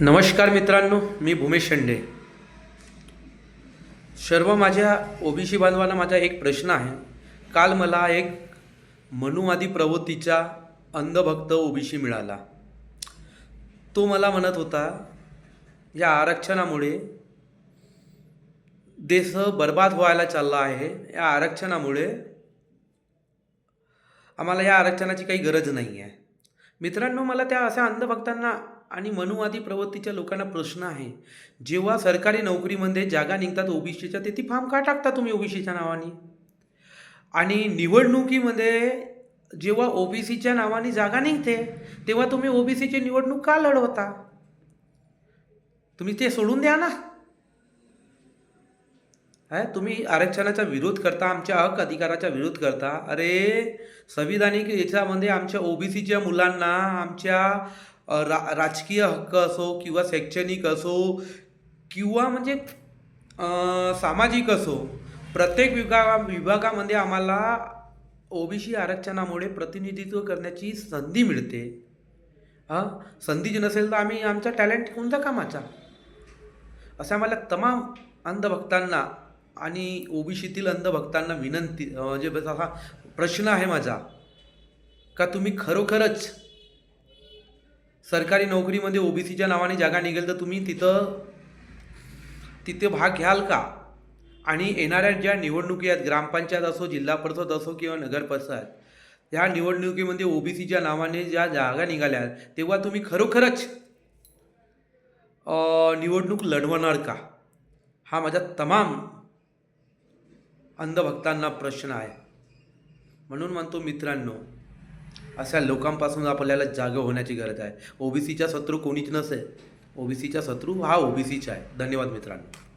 नमस्कार मित्रांनो मी भूमेश शेंडे. सर्व माझ्या ओबीसी बांधवांना माझा एक प्रश्न आहे. काल मला एक मनुवादी प्रवृत्तीचा अंधभक्त ओबीसी मिळाला. तो मला म्हणत होता या आरक्षणामुळे देश बर्बाद व्हायला चालला आहे. या आरक्षणामुळे आम्हाला या आरक्षणाची काही गरज नाही आहे मित्रांनो मला त्या अशा अंधभक्तांना आणि मनुवादी प्रवृत्तीच्या लोकांना प्रश्न आहे. जेव्हा सरकारी नोकरीमध्ये जागा निघतात ओबीसीच्या ते ती फार्म का टाकता तुम्ही ओबीसीच्या नावाने? आणि निवडणुकीमध्ये जेव्हा ओबीसीच्या नावाने जागा निघते तेव्हा तुम्ही ओबीसीची निवडणूक का लढवता? तुम्ही ते सोडून द्या ना. आहे तुम्ही आरक्षणाचा विरोध करता आमच्या हक अधिकाराचा विरोध करता. अरे संविधानिक याच्यामध्ये आमच्या ओबीसीच्या मुलांना आमच्या रा राजकीय हक्क असो किंवा शैक्षणिक असो किंवा म्हणजे सामाजिक असो प्रत्येक विभागा विभागामध्ये आम्हाला ओबीसी आरक्षणामुळे प्रतिनिधित्व करण्याची संधी मिळते. हां? संधी जी नसेल तर आम्ही आमचा टॅलेंट कोणता कामाचा? असा मला तमाम अंधभक्तांना आणि ओबीसीतील अंधभक्तांना विनंती म्हणजे असा प्रश्न आहे माझा का तुम्ही खरोखरच सरकारी नोकरीमध्ये ओबीसीच्या नावाने जागा निघेल तर तुम्ही तिथं तिथे भाग घ्याल का? आणि येणाऱ्या ज्या निवडणुकी आहेत ग्रामपंचायत असो जिल्हा परिषद असो किंवा नगरपरिषद ह्या निवडणुकीमध्ये ओबीसीच्या नावाने ज्या जागा निघाल्या आहेत, तेव्हा तुम्ही खरोखरच निवडणूक लढवणार का? हा माझ्या तमाम अंधभक्तांना प्रश्न आहे. म्हणून म्हणतो मित्रांनो अशा लोकांपासून आपल्याला जागं होण्याची गरज आहे. ओबीसीचा शत्रू कोणीच नसेल. ओबीसीचा शत्रू हा ओबीसीचा आहे. धन्यवाद मित्रांनो.